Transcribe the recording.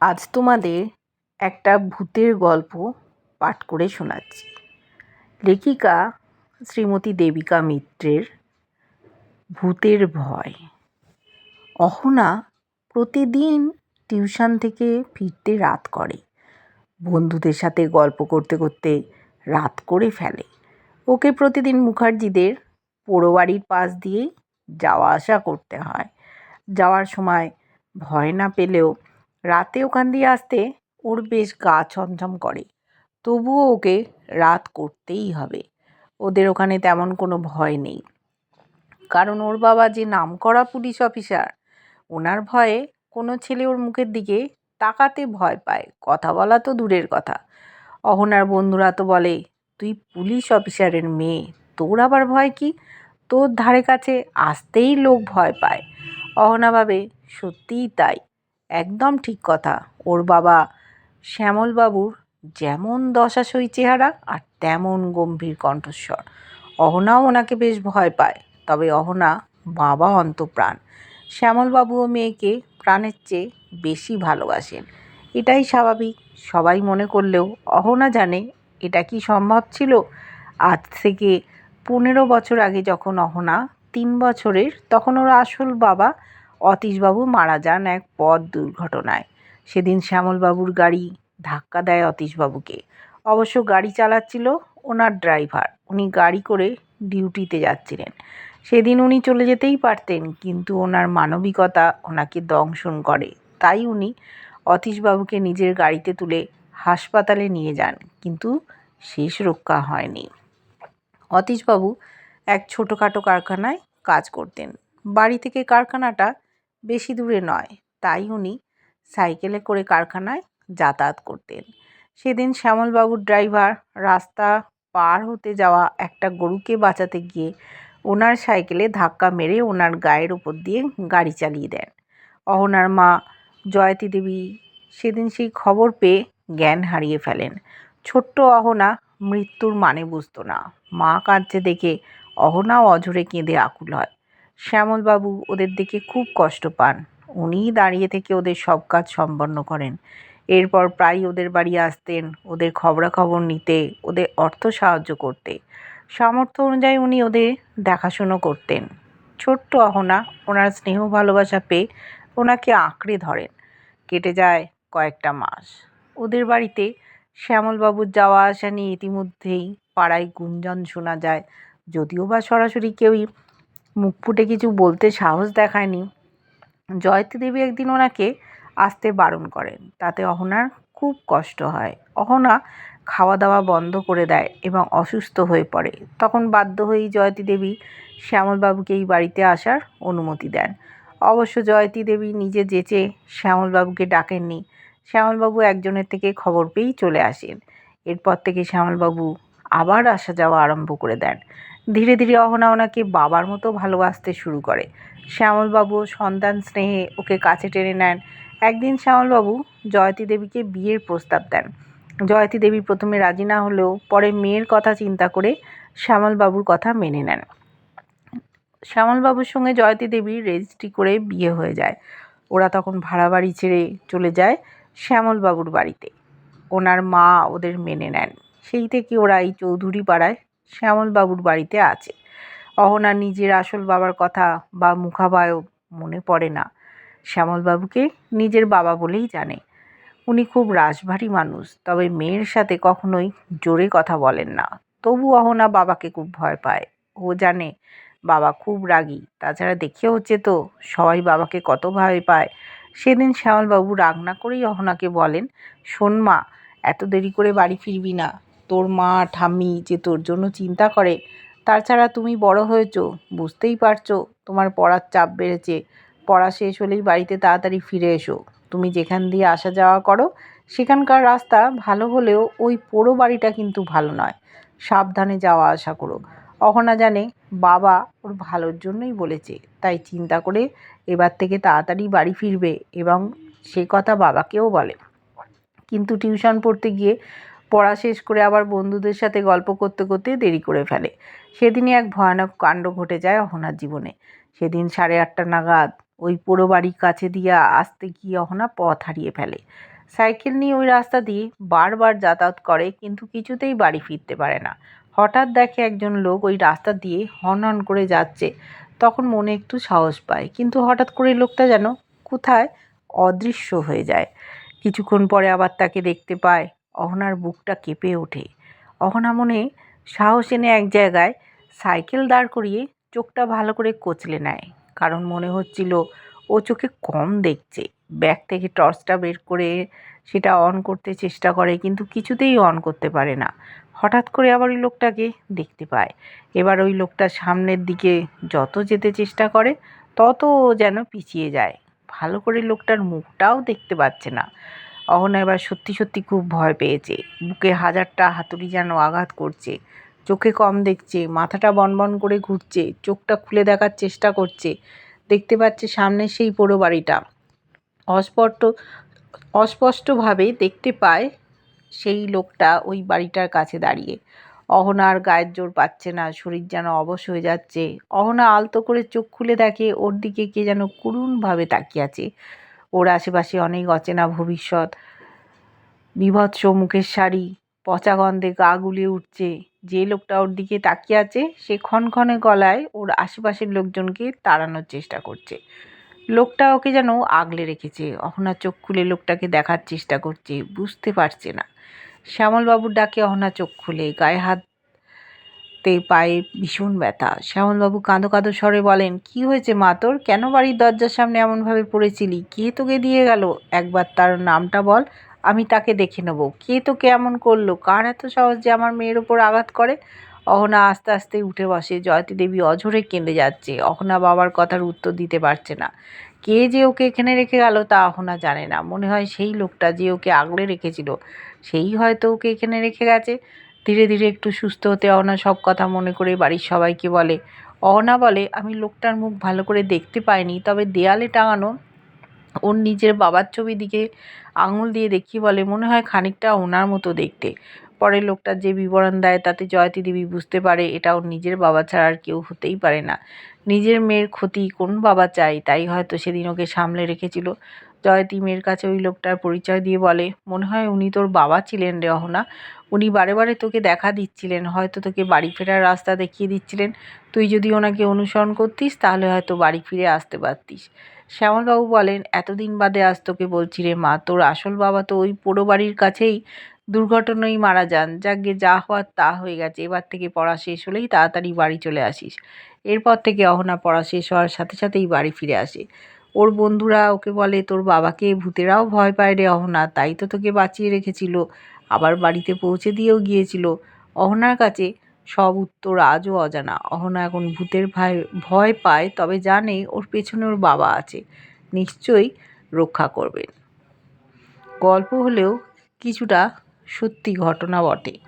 আজ তোমাদের একটা ভূতের গল্প পাঠ করে শোনাচ্ছি। লেখিকা শ্রীমতী দেবিকা মিত্রের ভূতের ভয়। অহনা প্রতিদিন টিউশন থেকে ফিরতে রাত করে। বন্ধুদের সাথে গল্প করতে করতে রাত করে ফেলে। ওকে প্রতিদিন মুখার্জিদের পোড়ো বাড়ির পাশ দিয়েই যাওয়া আসা করতে হয়। যাওয়ার সময় ভয় না পেলেও রাতে ওখান দিয়ে আসতে ওর বেশ গা ছমছম করে। তবুও ওকে রাত করতেই হবে। ওদের ওখানে তেমন কোনো ভয় নেই। কারণ ওর বাবা যে নামকরা পুলিশ অফিসার, ওনার ভয়ে কোনো ছেলে ওর মুখের দিকে তাকাতে ভয় পায়। কথা বলা তো দূরের কথা। অহনার বন্ধুরা তো বলে, তুই পুলিশ অফিসারের মেয়ে, তোর আবার ভয় কি? তোর ধারে কাছে আসতেই লোক ভয় পায়। অহনা ভাবে, সত্যিই তাই। একদম ঠিক কথা। ওর বাবা শ্যামলবাবুর যেমন দশাসই চেহারা আর তেমন গম্ভীর কণ্ঠস্বর। অহনাও ওনাকে বেশ ভয় পায়, তবে অহনা বাবা অন্তপ্রাণ। শ্যামলবাবুও মেয়েকে প্রাণের চেয়ে বেশি ভালোবাসেন। এটাই স্বাভাবিক। সবাই মনে করলেও অহনা জানে এটা কি সম্ভব ছিল। আজ থেকে পনেরো বছর আগে যখন অহনা তিন বছরের, তখন ওর আসল বাবা অতীশবাবু মারা যান এক পথ দুর্ঘটনায়। সেদিন শ্যামলবাবুর গাড়ি ধাক্কা দেয় অতীশবাবুকে। অবশ্য গাড়ি চালাচ্ছিল ওনার ড্রাইভার। উনি গাড়ি করে ডিউটিতে যাচ্ছিলেন। সেদিন উনি চলে যেতেই পারতেন, কিন্তু ওনার মানবিকতা ওনাকে দংশন করে। তাই উনি অতীশবাবুকে নিজের গাড়িতে তুলে হাসপাতালে নিয়ে যান, কিন্তু শেষ রক্ষা হয়নি। অতীশবাবু এক ছোটোখাটো কারখানায় কাজ করতেন। বাড়ি থেকে কারখানাটা বেশি দূরে নয়। তাই উনি সাইকেলে করে কারখানায় যাতায়াত করতেন। সেদিন শ্যামলবাবুর ড্রাইভার রাস্তা পার হতে যাওয়া একটা গরুকে বাঁচাতে গিয়ে ওনার সাইকেলে ধাক্কা মেরে ওনার গায়ের ওপর দিয়ে গাড়ি চালিয়ে দেন। অহনার মা জয়তী দেবী সেদিন সেই খবর পেয়ে জ্ঞান হারিয়ে ফেলেন। ছোট্ট অহনা মৃত্যুর মানে বুঝতো না। মা কাঁদছে দেখে অহনাও অঝরে কেঁদে আকুল হয়। শ্যামলবাবু ওদের দেখে খুব কষ্ট পান। উনিই দাঁড়িয়ে থেকে ওদের সব কাজ সম্পন্ন করেন। এরপর প্রায় ওদের বাড়ি আসতেন, ওদের খবরাখবর নিতে, ওদের অর্থ সাহায্য করতে। সামর্থ্য অনুযায়ী উনি ওদের দেখাশুনো করতেন। ছোট্ট অহনা ওনার স্নেহ ভালোবাসা পেয়ে ওনাকে আঁকড়ে ধরেন। কেটে যায় কয়েকটা মাস। ওদের বাড়িতে শ্যামলবাবুর যাওয়া আসা নিয়ে ইতিমধ্যেই পাড়ায় গুঞ্জন শোনা যায়। যদিও বা সরাসরি কেউই মুখ ফুটে কিছু বলতে সাহস দেখায়নি। জয়তী দেবী একদিন ওনাকে আসতে বারণ করেন। তাতে অহনার খুব কষ্ট হয়। অহনা খাওয়া দাওয়া বন্ধ করে দেয় এবং অসুস্থ হয়ে পড়ে। তখন বাধ্য হয়েই জয়তী দেবী শ্যামলবাবুকে এই বাড়িতে আসার অনুমতি দেন। অবশ্য জয়তী দেবী নিজে যেচে শ্যামলবাবুকে ডাকেননি। শ্যামলবাবু একজনের থেকে খবর পেয়েই চলে আসেন। এরপর থেকে শ্যামলবাবু আবার আসা যাওয়া আরম্ভ করে দেন। ধীরে ধীরে অহনা ওনাকে বাবার মতো ভালোবাসতে শুরু করে। শ্যামলবাবু সন্তান স্নেহে ওকে কাছে টেনে নেন। একদিন শ্যামলবাবু জয়তী দেবীকে বিয়ের প্রস্তাব দেন। জয়তী দেবী প্রথমে রাজি না হলেও পরে মেয়ের কথা চিন্তা করে শ্যামলবাবুর কথা মেনে নেন। শ্যামলবাবুর সঙ্গে জয়তী দেবীর রেজিস্ট্রি করে বিয়ে হয়ে যায়। ওরা তখন ভাড়া বাড়ি ছেড়ে চলে যায় শ্যামলবাবুর বাড়িতে। ওনার মা ওদের মেনে নেন। সেই থেকে ওরা এই চৌধুরী পাড়ায় শ্যামলবাবুর বাড়িতে আছে। অহনা নিজের আসল বাবার কথা বা মুখাবয়ব মনে পড়ে না। শ্যামলবাবুকে নিজের বাবা বলেই জানে। উনি খুব রাশভারী মানুষ, তবে মেয়ের সাথে কখনোই জোরে কথা বলেন না। তবু অহনা বাবাকে খুব ভয় পায়। ও জানে বাবা খুব রাগী। তাছাড়া দেখে হচ্ছে তো, সবাই বাবাকে কত ভয় পায়। সেদিন শ্যামলবাবু রাগ না করেই অহনাকে বলেন, শোন মা, এত দেরি করে বাড়ি ফিরবি না। তোর মা ঠাম্মি যে তোর জন্য চিন্তা করে তাছাড়া তুমি বড় হয়েছো, বুঝতেই পারছ তোমার পড়ার চাপ বেড়েছে। পড়া শেষ হলেই বাড়িতে তাড়াতাড়ি ফিরে এসো। তুমি যেখান দিয়ে আসা যাওয়া করো, সেখানকার রাস্তা ভালো হলেও ওই পোড়ো বাড়িটা কিন্তু ভালো নয়। সাবধানে যাওয়া আসা করো। অহনা জানে বাবা ওর ভালোর জন্যই বলেছে, তাই চিন্তা করে এবার থেকে তাড়াতাড়ি বাড়ি ফিরবে এবং সে কথা বাবাকেও বলে। কিন্তু টিউশন পড়তে গিয়ে পড়া শেষ করে আবার বন্ধুদের সাথে গল্প করতে করতে দেরি করে ফেলে। সেদিনই এক ভয়ানক কাণ্ড ঘটে যায় অহনার জীবনে। সেদিন সাড়ে আটটা নাগাদ ওই পোড়ো বাড়ির কাছে দিয়ে আসতে গিয়ে অহনা পথ হারিয়ে ফেলে। সাইকেল নিয়ে ওই রাস্তা দিয়ে বারবার যাতায়াত করে, কিন্তু কিছুতেই বাড়ি ফিরতে পারে না। হঠাৎ দেখে একজন লোক ওই রাস্তা দিয়ে হন হন করে যাচ্ছে। তখন মনে একটু সাহস পায়, কিন্তু হঠাৎ করে লোকটা যেন কোথায় অদৃশ্য হয়ে যায়। কিছুক্ষণ পরে আবার তাকে দেখতে পায় অহনার বুকটা কেঁপে ওঠে। অহনা মনে সাহস এনে এক জায়গায় সাইকেল দাঁড় করিয়ে চোখটা ভালো করে কচলে নেয়। কারণ মনে হচ্ছিল ও চোখে কম দেখছে। ব্যাগ থেকে টর্চটা বের করে সেটা অন করতে চেষ্টা করে, কিন্তু কিছুতেই অন করতে পারে না। হঠাৎ করে আবার ওই লোকটাকে দেখতে পায়। এবার ওই লোকটা সামনের দিকে যত যেতে চেষ্টা করে, তত যেন পিছিয়ে যায়। ভালো করে লোকটার মুখটাও দেখতে পাচ্ছে না। অহনা এবার সত্যি সত্যি খুব ভয় পেয়েছে। বুকে হাজারটা হাতুড়ি যেন আঘাত করছে। চোখে কম দেখছে, মাথাটা বনবন করে ঘুরছে, চোখটা খুলে দেখার চেষ্টা করছে। দেখতে পাচ্ছে সামনে সেই পোড়ো বাড়িটা। অস্পষ্ট, অস্পষ্টভাবে দেখতে পায় সেই লোকটা ওই বাড়িটার কাছে দাঁড়িয়ে। অহনা আর গায়ের জোর পাচ্ছে না, শরীর যেন অবশ হয়ে যাচ্ছে। অহনা আলতো করে চোখ খুলে দেখে, ওর দিকে কে যেন করুণভাবে তাকিয়ে আছে। ওর আশেপাশে অনেক অচেনা ভবিষ্যৎ। বিভৎস মুখের শাড়ি, পচা গন্ধে গা গুলিয়ে উঠছে। যে লোকটা ওর দিকে তাকিয়ে আছে, সে ক্ষণক্ষণে গলায় ওর আশেপাশের লোকজনকে তাড়ানোর চেষ্টা করছে। লোকটা ওকে যেন আগলে রেখেছে, অহনা চোখ খুলে লোকটাকে দেখার চেষ্টা করছে, বুঝতে পারছে না। শ্যামলবাবুর ডাকে অহনা চোখ খুলে, গায়ে হাতে পায়ে ভীষণ ব্যথা। শ্যামলবাবু কাঁদো কাঁদো স্বরে বলেন, কি হয়েছে মা তোর? কেন বাড়ির দরজার সামনে এমনভাবে পড়েছিলি? কে তোকে দিয়ে গেল? একবার তার নামটা বল, আমি তাকে দেখে নেব। কে তোকে এমন করল? কার এত সহজ যে আমার মেয়ের ওপর আঘাত করে? অহনা আস্তে আস্তে উঠে বসে, জয়তী দেবী অঝরে কেঁদে যাচ্ছে। অহনা বাবার কথার উত্তর দিতে পারছে না। কে যে ওকে এখানে রেখে গেল তা অহনা জানে না। মনে হয় সেই লোকটা যে ওকে আগলে রেখেছিল, সেই হয়তো ওকে এখানে রেখে গেছে। ধীরে ধীরে একটু সুস্থ হতে অহনা সব কথা মনে করে বাড়ির সবাইকে বলে। অহনা বলে, আমি লোকটার মুখ ভালো করে দেখতে পাইনি, তবে দেয়ালে টাঙানো ওর নিজের বাবার ছবি দিকে আঙুল দিয়ে দেখিয়ে বলে। মনে হয় খানিকটা ওনার মতো দেখতে। পরে লোকটা যে বিবরণ দেয় তাতে জয়তী দেবী বুঝতে পারে এটা ওর নিজের বাবা ছাড়া আর কেউ হতেই পারে না। নিজের মেয়ের ক্ষতি কোন বাবা চায়, তাই হয়তো সেদিন ওকে সামলে রেখেছিল। জয়তী মেয়ের কাছে ওই লোকটার পরিচয় দিয়ে বলে, মনে হয় উনি তোর বাবা ছিলেন রে অহনা। উনি বারে বারে তোকে দেখা দিচ্ছিলেন, হয়তো তোকে বাড়ি ফেরার রাস্তা দেখিয়ে দিচ্ছিলেন। তুই যদি ওনাকে অনুসরণ করতিস, তাহলে হয়তো বাড়ি ফিরে আসতে পারতিস। শ্যামলবাবু বলেন, এতদিন বাদে আজ তোকে বলছি রে মা, তোর আসল বাবা তো ওই পোড়ো বাড়ির কাছেই দুর্ঘটনায় মারা যান। যাকে যা হওয়ার তা হয়ে গেছে, এবার থেকে পড়া শেষ হলেই তাড়াতাড়ি বাড়ি চলে আসিস। এরপর থেকে অহনা পড়া শেষ হওয়ার সাথে সাথেই বাড়ি ফিরে আসে। ওর বন্ধুরা ওকে বলে, তোর বাবাকে ভূতেরাও ভয় পায় রে অহনা, তাই তো তোকে বাঁচিয়ে রেখেছিল। আবার বাড়িতে পৌঁছে দিয়েও গিয়েছিল। অহনার কাছে সব উত্তর আজও অজানা। অহনা এখন ভূতের ভয় ভয় পায়, তবে জানে ওর পেছনে ওর বাবা আছে। নিশ্চয়ই রক্ষা করবেন। গল্প হলেও কিছুটা সত্যি ঘটনা বটে।